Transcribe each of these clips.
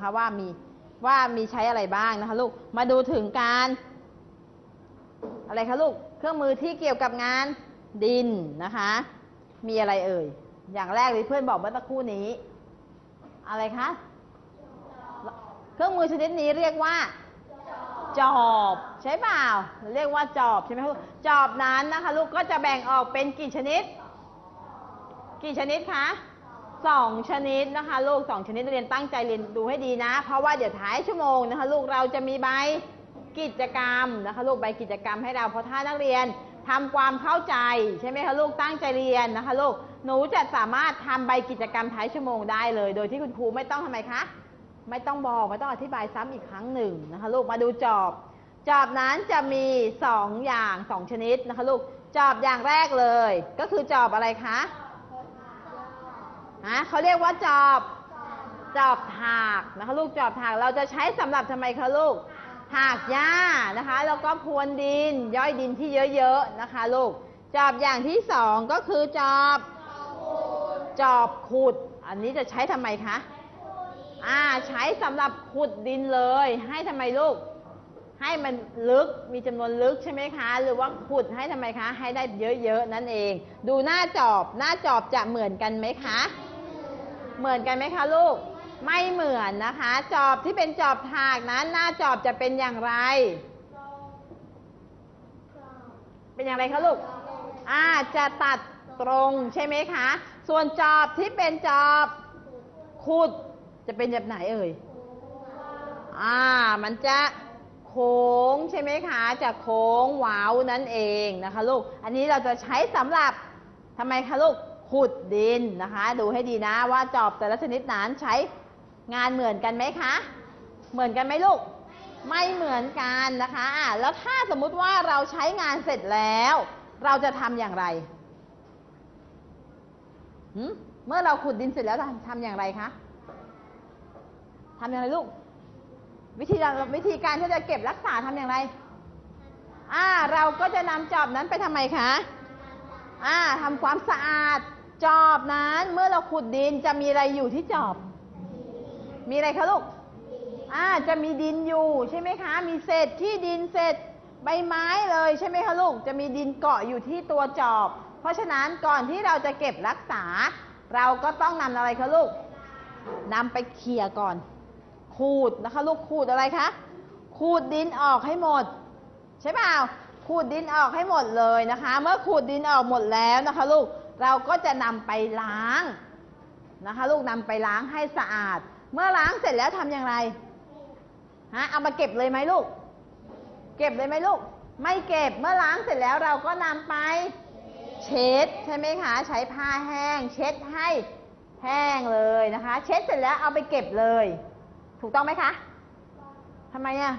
นะคะว่ามีว่ามีใช้อะไรบ้างนะคะลูก มาดูถึงการ อะไรคะลูก เครื่องมือที่เกี่ยวกับงานดินนะคะ มีอะไรเอ่ย อย่างแรกเลยเพื่อนบอกเมื่อสักครู่นี้ อะไรคะ เครื่องมือชนิดนี้เรียกว่า จอบใช่เปล่า เรียกว่าจอบใช่ไหมคะลูก จอบนั้นนะคะ ลูกก็จะแบ่งออกเป็นกี่ชนิด กี่ชนิดคะ สองชนิดนะคะ ลูกสองชนิดนักเรียนตั้งใจเรียนดูให้ดีนะ เพราะว่าเดี๋ยวท้ายชั่วโมงนะคะ ลูกเราจะมีใบกิจกรรมนะคะ ลูกใบกิจกรรมให้เราเพราะถ้านักเรียนทำความเข้าใจใช่ไหมคะลูกตั้งใจเรียนนะคะลูกหนูจะสามารถทำใบกิจกรรมท้ายชั่วโมงได้เลย โดยที่คุณครูไม่ต้องทำไมคะ ไม่ต้องบอกไม่ต้องอธิบายซ้ำอีกครั้งหนึ่งนะคะ ลูกมาดูจอบจอบนั้นจะมีสองอย่างสองชนิดนะคะลูกจอบอย่างแรกเลย ก็คือจอบอะไรคะ ฮะเขาเรียกว่าจอบ จอบถากนะคะลูกจอบถากเราจะใช้สำหรับทำไมคะลูก ถากหญ้านะคะแล้วก็พรวนดินย่อยดินที่เยอะๆนะคะลูก จอบอย่างที่สองก็คือจอบ จอบขุด อันนี้จะใช้ทำไมคะอ่าใช้สำหรับขุดดินเลย ให้ทำไมลูก ให้มันลึกมีจำนวนลึกใช่ไหมคะ หรือว่าขุดให้ทำไมคะ ให้ได้เยอะๆนั่นเอง ดูหน้าจอบหน้าจอบจะเหมือนกันไหมคะ เหมือนกันไหมคะลูก ไม่เหมือนนะคะ จอบที่เป็นจอบถากนั้นหน้าจอบจะเป็นอย่างไร เป็นอย่างไรคะลูกอ่าจะตัดตรงใช่ไหมคะ ส่วนจอบที่เป็นจอบขุดจะเป็นแบบไหนเอ่ยอ่า มันจะโค้งใช่ไหมคะจะโค้งเว้าวนั่นเองนะคะลูก อันนี้เราจะใช้สำหรับทำไมคะลูก ขุดดินนะคะ ดูให้ดีนะว่าจอบแต่ละชนิดนั้นใช้งานเหมือนกันไหมคะ เหมือนกันไหมลูก ไม่เหมือนกันนะคะอะแล้วถ้าสมมุติว่าเราใช้งานเสร็จแล้ว เราจะทำอย่างไรเมื่อเราขุดดินเสร็จแล้วทำทำอย่างไรคะทำอย่างไรลูก วิธีการวิธีการที่จะเก็บรักษาทำอย่างไรอ่าเราก็จะนำจอบนั้นไปทำไมคะอ่าทำความสะอาด จอบนั้นเมื่อเราขุดดินจะมีอะไรอยู่ที่จอบ มีอะไรคะลูกอ่าจะมีดินอยู่ใช่ไหมคะ มีเศษที่ดินเศษใบไม้เลยใช่ไหมคะลูก จะมีดินเกาะอยู่ที่ตัวจอบ เพราะฉะนั้นก่อนที่เราจะเก็บรักษา เราก็ต้องนำอะไรคะลูกนำไปเขี่ยก่อน ขูดนะคะลูกขูดอะไรคะ ขูดดินออกให้หมด ใช่เปล่า ขูดดินออกให้หมดเลยนะคะ เมื่อขูดดินออกหมดแล้วนะคะลูก เราก็จะนำไปล้างนะคะ ลูกนำไปล้างให้สะอาด เมื่อล้างเสร็จแล้วทำอย่างไรฮะเอามาเก็บเลยไหมลูก เก็บเลยไหมลูก ไม่เก็บเมื่อล้างเสร็จแล้วเราก็นำไปเช็ดใช่ไหมคะ ใช้ผ้าแห้ง เช็ดให้แห้งเลยนะคะ เช็ดเสร็จแล้วเอาไปเก็บเลย ถูกต้องไหมคะทำไมอะ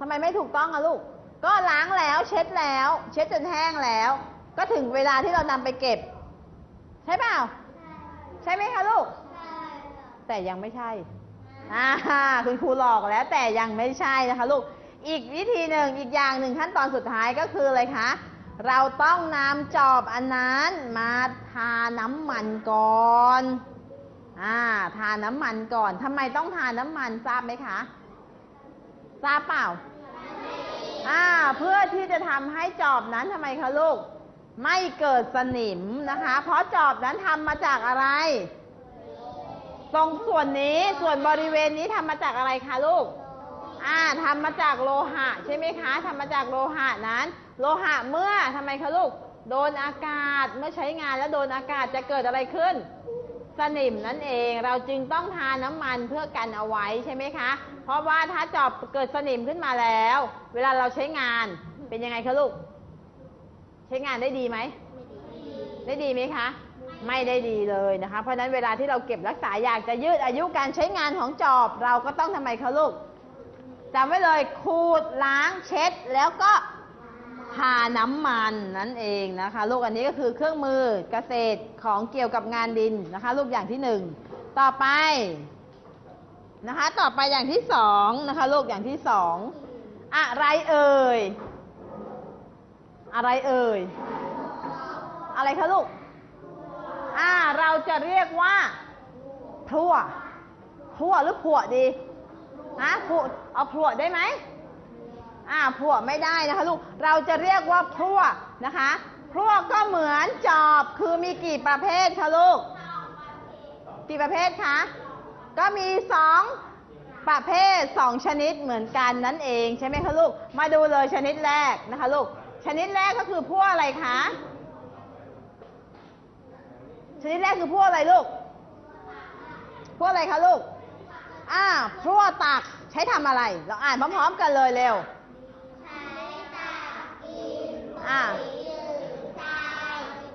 ทำไมไม่ถูกต้องอะลูก ก็ล้างแล้วเช็ดแล้ว เช็ดจนแห้งแล้ว ก็ถึงเวลาที่เรานำไปเก็บ ใช่เปล่า ใช่ไหมคะลูก แต่ยังไม่ใช่อ่าคุณครูหลอกแล้วแต่ยังไม่ใช่นะคะลูก อีกวิธีหนึ่งอีกอย่างหนึ่งขั้นตอนสุดท้ายก็คืออะไรคะ เราต้องนำจอบอันนั้นมาทาน้ำมันก่อนอ่าทาน้ำมันก่อนทำไมต้องทาน้ำมันทราบไหมคะ ทราบเปล่าอ่าเพื่อที่จะทำให้จอบนั้นทำไมคะลูก ไม่เกิดสนิมนะคะ เพราะจอบนั้นทำมาจากอะไร ตรงส่วนนี้ส่วนบริเวณนี้ทำมาจากอะไรคะลูก อ่าทำมาจากโลหะ ใช่ไหมคะทำมาจากโลหะนั้น โลหะเมื่อทำไมคะลูก โดนอากาศเมื่อใช้งานแล้วโดนอากาศจะเกิดอะไรขึ้น สนิมนั่นเอง เราจึงต้องทาน้ำมันเพื่อกันเอาไว้ใช่ไหมคะ เพราะว่าถ้าจอบเกิดสนิมขึ้นมาแล้ว เวลาเราใช้งานเป็นยังไงคะลูก ใช้งานได้ดีไหมได้ดีไหมคะ ไม่ได้ดีเลยนะคะ เพราะฉะนั้นเวลาที่เราเก็บรักษาอยากจะยืดอายุการใช้งานของจอบ เราก็ต้องทำไมคะลูกจำไว้เลยขูดล้างเช็ดแล้วก็ทาน้ำมันนั่นเองนะคะ ลูกอันนี้ก็คือเครื่องมือเกษตรของเกี่ยวกับงานดินนะคะ ลูกอย่างที่หนึ่งต่อไปนะคะ ต่อไปอย่างที่สองนะคะ ลูกอย่างที่สองอะไรเอ่ย อะไรเอ่ย อะไรคะลูก อ่า เราจะเรียกว่าพั่วพั่วหรือผัวดีฮะผัวเอาผัวได้ไหมอ่าผัวไม่ได้นะคะลูก เราจะเรียกว่าพั่วนะคะพั่วก็เหมือนจอบ คือมีกี่ประเภทคะลูก กี่ประเภทคะ ก็มีสองประเภทสองชนิดเหมือนกันนั่นเองใช่ไหมคะลูก มาดูเลยชนิดแรกนะคะลูก ชนิดแรกก็คือพวกอะไรคะ ชนิดแรกคือพวกอะไรลูกพวกอะไรคะลูก อ่าพวกตักใช้ทำอะไร เราอ่านพร้อมๆกันเลยเร็วอ่า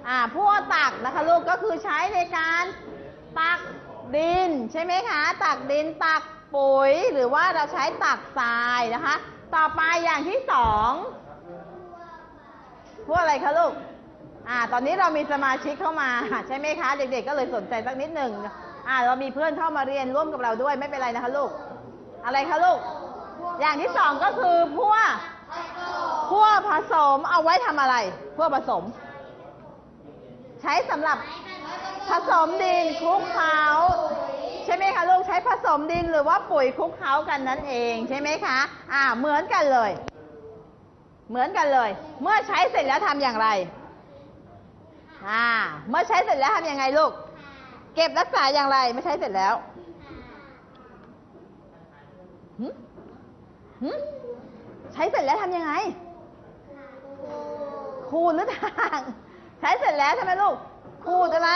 อ่าพวกตักนะคะลูกก็คือใช้ในการตักดินใช่ไหมคะ ตักดินตักปุ๋ยหรือว่าเราใช้ตักทรายนะคะ ต่อไปอย่างที่สองพ วกอะไรคะลูก อ่า ตอนนี้เรามีสมาชิกเข้ามาใช่ไหมคะ เด็กๆ ก็เลยสนใจสักนิดหนึ่งอ่า เรามีเพื่อนเข้ามาเรียนร่วมกับเราด้วยไม่เป็นไรนะคะลูก อะไรคะลูก อย่างที่สองก็คือพวกพวกผสมเอาไว้ทำอะไร พวกผสม ใช้สำหรับผสมดินคลุกเคล้าใช่ไหมคะลูกใช้ผสมดินหรือว่าปุ๋ยคลุกเคล้ากันนั่นเองใช่ไหมคะ อ่า เหมือนกันเลย เหมือนกันเลย เมื่อใช้เสร็จแล้วทำอย่างไรอ่าเมื่อใช้เสร็จแล้วทำยังไงลูก เก็บรักษาอย่างไรไม่ใช้เสร็จแล้วหึหึใช้เสร็จแล้วทำยังไงขูดหรือทาง ใช้เสร็จแล้วใช่ไหมลูกขูดอะไร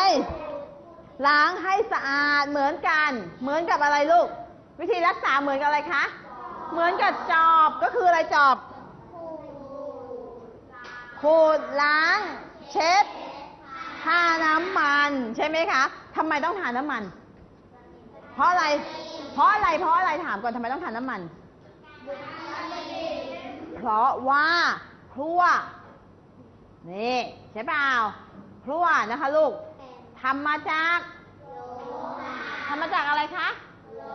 ล้างให้สะอาดเหมือนกัน เหมือนกับอะไรลูก วิธีรักษาเหมือนกับอะไรคะ เหมือนกับจอบก็คืออะไรจอบ ขูดล้าง เช็ดทาน้ำมันใช่ไหมคะทำไมต้องทาน้ำมัน เพราะอะไร เพราะอะไร เพราะอะไรถามก่อนทำไมต้องทาน้ำมัน เพราะว่าพลั่วนี่ใช่เปล่าพลั่วนะคะลูกทำมาจากทำมาจากอะไรคะ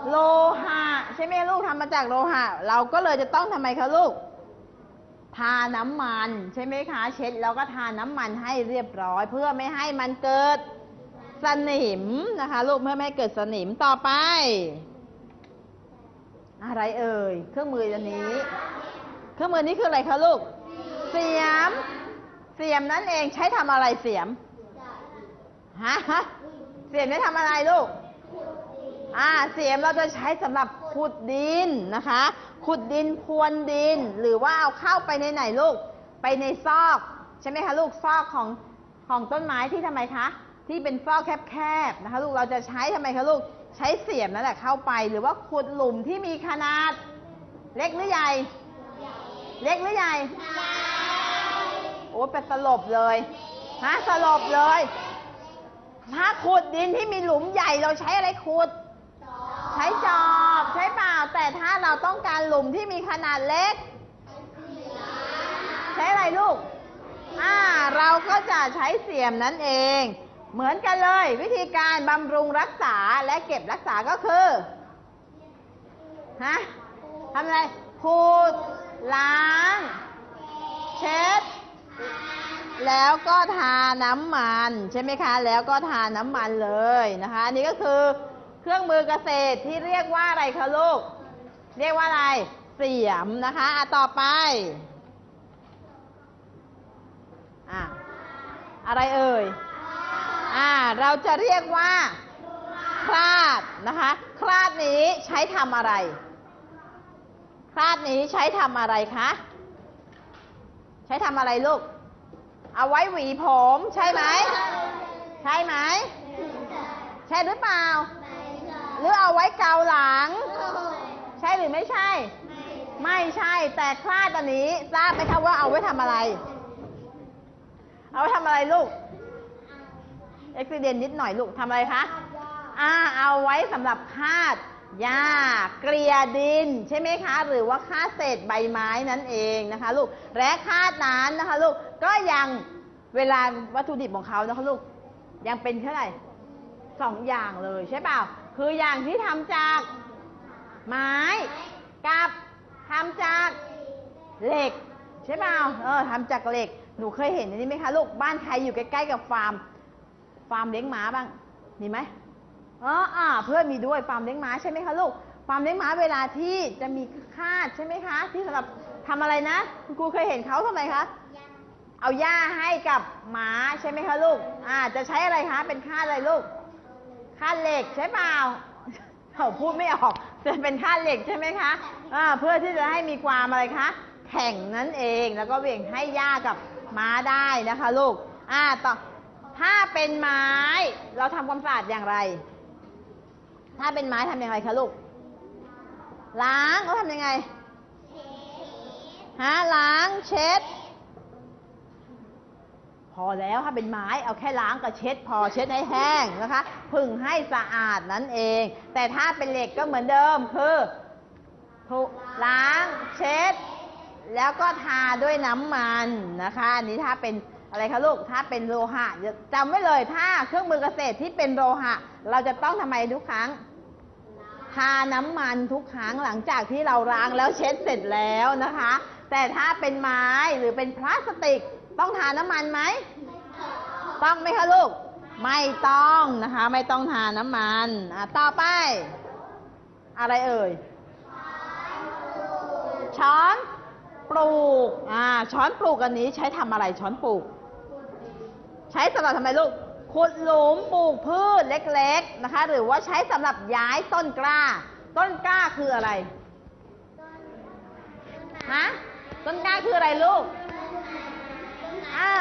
โลหะ ใช่ไหมลูกทำมาจากโลหะ เราก็เลยจะต้องทำไมคะลูก ทาน้ำมัน ใช่ไหมคะ เช็ดแล้วก็ทาน้ำมันให้เรียบร้อย เพื่อไม่ให้มันเกิดสนิมนะคะ ลูกเพื่อไม่ให้เกิดสนิมต่อไป อะไรเอ่ยเครื่องมืออันนี้ เครื่องมือนี้คืออะไรคะลูก เสียม เสียมนั่นเองใช้ทำอะไรเสียมฮะเสียมได้ทำอะไรลูก อ่าเสียมเราจะใช้สำหรับขุดดินนะคะ ขุดดินพรวนดิน หรือว่าเอาเข้าไปในไหนลูก ไปในซอก ใช่ไหมคะลูกซอกของของต้นไม้ที่ทำไมคะ ที่เป็นซอกแคบๆนะคะลูกเราจะใช้ทำไมคะลูก ใช้เสียมนั่นแหละเข้าไป หรือว่าขุดหลุมที่มีขนาด เล็กหรือใหญ่ เล็กหรือใหญ่โอ้เป็นสลบเลยฮะสลบเลยถ้าขุดดินที่มีหลุมใหญ่เราใช้อะไรขุด ใช้จอบใช้เปล่าแต่ถ้าเราต้องการหลุมที่มีขนาดเล็ก ใช้อะไรลูกอ่าเราก็จะใช้เสียมนั่นเอง เหมือนกันเลย วิธีการบำรุงรักษาและเก็บรักษาก็คือฮะทำอะไรขูดล้าง เช็ด แล้วก็ทาน้ำมัน ใช่ไหมคะ แล้วก็ทาน้ำมันเลยนะคะอันนี้ก็คือ เครื่องมือเกษตรที่เรียกว่าอะไรคะลูก เรียกว่าอะไร เสียมนะคะอะต่อไปอะอะไรเอ่ยอ่าเราจะเรียกว่า คลาดนะคะ คลาดนี้ใช้ทำอะไร คลาดนี้ใช้ทำอะไรคะ ใช้ทำอะไรลูก เอาไว้หวีผมใช่ไหม ใช่ไหม ใช่หรือเปล่า หรือเอาไว้เกาหลัง ใช่หรือไม่ใช่ ไม่ใช่แต่คลาดอันนี้ทราบไหมคะว่าเอาไว้ทำอะไร เอาไว้ทำอะไรลูกเอ็กซิเดนนิดหน่อยลูกทำอะไรคะอ่าเอาไว้สำหรับคาดหญ้าเกลียดิน ใช่ไหมคะ หรือว่าคาดเศษใบไม้นั่นเองนะคะ ลูกและคาดนั้นนะคะ ลูกก็ยังเวลาวัตถุดิบของเขานะคะลูกยังเป็นเท่าไหร่สองอย่างเลยใช่เปล่า คืออย่างที่ทำจาก ไม้ กับทำจากเหล็ก ใช่เปล่าเออทำจากเหล็ก หนูเคยเห็นอันนี้ไหมคะลูก บ้านใครอยู่ใกล้ๆกับฟาร์ม ฟาร์มเลี้ยงหมาบ้าง มีไหมอ๋ออ่า เพื่อนมีด้วยฟาร์มเลี้ยงม้าใช่ไหมคะลูก ฟาร์มเลี้ยงม้าเวลาที่จะมีคาดใช่ไหมคะ ที่สำหรับทำอะไรนะ คุณครูเคยเห็นเขาทำอะไรคะ เอาหญ้าให้กับหมาใช่ไหมคะลูก อ่า จะใช้อะไรคะ เป็นค่าดอะไรลูก ค่าดเหล็กใช่เปล่าเขาพูดไม่ออกจะเป็นค่าดเหล็กใช่ไหมคะอ่าเพื่อที่จะให้มีความอะไรคะแข่งนั่นเองแล้วก็เวี่ยงให้หญ้ากับม้าได้นะคะลูกอ่าต่อถ้าเป็นไม้ เราทำความสะอาดอย่างไร ถ้าเป็นไม้ทำอย่างไรคะลูก ล้างเขาทำยังไงฮะล้างเช็ดพ อแล้วถ้าเป็นไม้เอาแค่ล้างกับเช็ดพอเช็ดให้แห้งนะคะผึ่งให้สะอาดนั่นเอง แต่ถ้าเป็นเหล็กก็เหมือนเดิมคือถูล้างเช็ด แล้วก็ทาด้วยน้ำมันนะคะอันนี้ถ้าเป็นอะไรคะลูกถ้าเป็นโลหะจำไว้เลยถ้าเครื่องมือเกษตรที่เป็นโลหะ เราจะต้องทำไมทุกครั้งทาน้ำมันทุกครั้งหลังจากที่เราล้างแล้วเช็ดเสร็จแล้วนะคะ แต่ถ้าเป็นไม้หรือเป็นพลาสติก ต้องทาน้ำมันไหม ต้องไหมคะลูก ไม่ต้องนะคะ ไม่ต้องทาน้ำมันอะต่อไป อะไรเอ่ย ช้อนปลูกอ่าช้อนปลูกอันนี้ใช้ทำอะไรช้อนปลูก ใช้สำหรับทำไมลูกขุดหลุมปลูกพืชเล็กๆนะคะ หรือว่าใช้สำหรับย้ายต้นกล้า ต้นกล้าคืออะไรฮะต้นกล้าคืออะไรลูก อ่า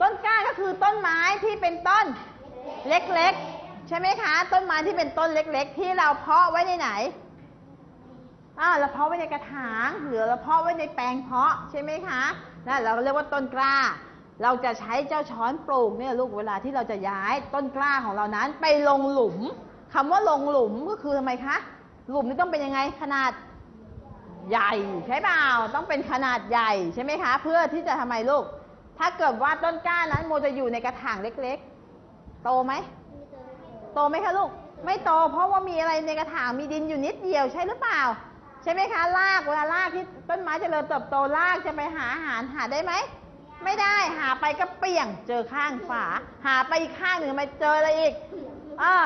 ต้นกล้าก็คือต้นไม้ที่เป็นต้นเล็กๆ ใช่ไหมคะ ต้นไม้ที่เป็นต้นเล็ก ๆ ที่เราเพาะไว้ในไหนอ่าเราเพาะไว้ในกระถางหรือเราเพาะไว้ในแปลงเพาะใช่ไหมคะนั่นเราเรียกว่าต้นกล้า เราจะใช้เจ้าช้อนปลูกเนี่ยลูกเวลาที่เราจะย้ายต้นกล้าของเรานั้น ไปลงหลุมคำว่าลงหลุมก็คือทำไมคะหลุมนี่ต้องเป็นยังไงขนาดใหญ่ใช่เปล่าต้องเป็นขนาดใหญ่ใช่ไหมคะ เพื่อที่จะทำไมลูก ถ้าเกิดว่าต้นกล้านั้นโมจะอยู่ในกระถางเล็กๆ โตไหม โตไหมคะลูก ไม่โต เพราะว่ามีอะไรในกระถางมีดินอยู่นิดเดียวใช่หรือเปล่า ใช่ไหมคะรากเวลารากที่ต้นไม้เจริญเติบโตรากจะไปหาอาหารหาได้ไหม ไม่ได้หาไปก็เปี่ยง เจอข้างฝา หาไปอีกข้างหนึ่งมาเจออะไรอีกอ่า